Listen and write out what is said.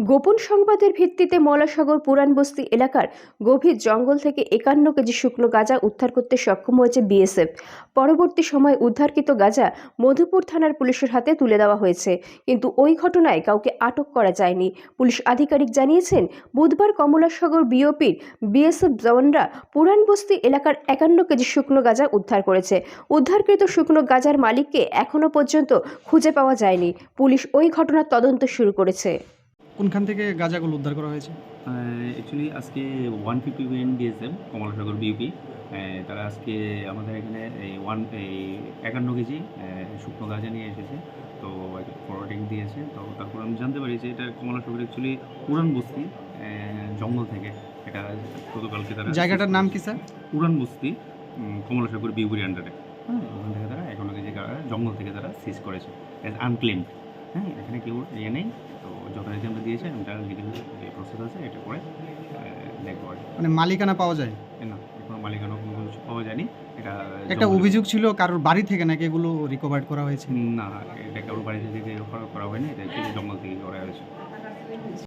গোপন সংবাদের ভিত্তিতে মলাসাগর পুরান বস্তি এলাকার গভীর জঙ্গল থেকে একান্ন কেজি শুকনো গাঁজা উদ্ধার করতে সক্ষম হয়েছে বিএসএফ। পরবর্তী সময় উদ্ধারকৃত গাঁজা মধুপুর থানার পুলিশের হাতে তুলে দেওয়া হয়েছে। কিন্তু ওই ঘটনায় কাউকে আটক করা যায়নি। পুলিশ আধিকারিক জানিয়েছেন, বুধবার কমলাসাগর বিওপির বিএসএফ জওয়ানরা পুরান বস্তি এলাকার একান্ন কেজি শুকনো গাঁজা উদ্ধার করেছে। উদ্ধারকৃত শুকনো গাঁজার মালিককে এখনও পর্যন্ত খুঁজে পাওয়া যায়নি। পুলিশ ওই ঘটনার তদন্ত শুরু করেছে। কোনখান থেকে গাঁজাগুলো উদ্ধার করা হয়েছে? অ্যাকচুয়ালি আজকে one fifty one DSM Kamalasagar BOP তারা আজকে আমাদের এখানে এই ওয়ান এই একান্ন কেজি শুকনো গাঁজা নিয়ে এসেছে। তো ফরওয়ার্ডিং দিয়েছে। তো তারপর আমি জানতে পারি যে এটা কমলাসাগর অ্যাকচুয়ালি পুরান বস্তি জঙ্গল থেকে এটা গতকালকে তারা জায়গাটার নাম কি স্যার? পুরান বস্তি কমলাসাগর বিউপির আন্ডারে হ্যাঁ ওখান থেকে তারা একান্ন কেজি জঙ্গল থেকে তারা সিজ করেছে। অ্যাজ আনক্লেম হ্যাঁ এখানে কেউ ইয়ে নেই। তো যথারীতি দিয়েছি লিগেল যে প্রসেস আছে এটা করে দেখব মানে মালিকানা পাওয়া যায়? না কোনো মালিকানা কোনো কিছু পাওয়া যায়নি। এটা একটা অভিযোগ ছিল কারোর বাড়ি থেকে নাকি এগুলো রিকভার করা হয়েছে? না এটা কারোর বাড়ি থেকে করা হয়নি এটা জঙ্গল থেকে করা হয়েছে।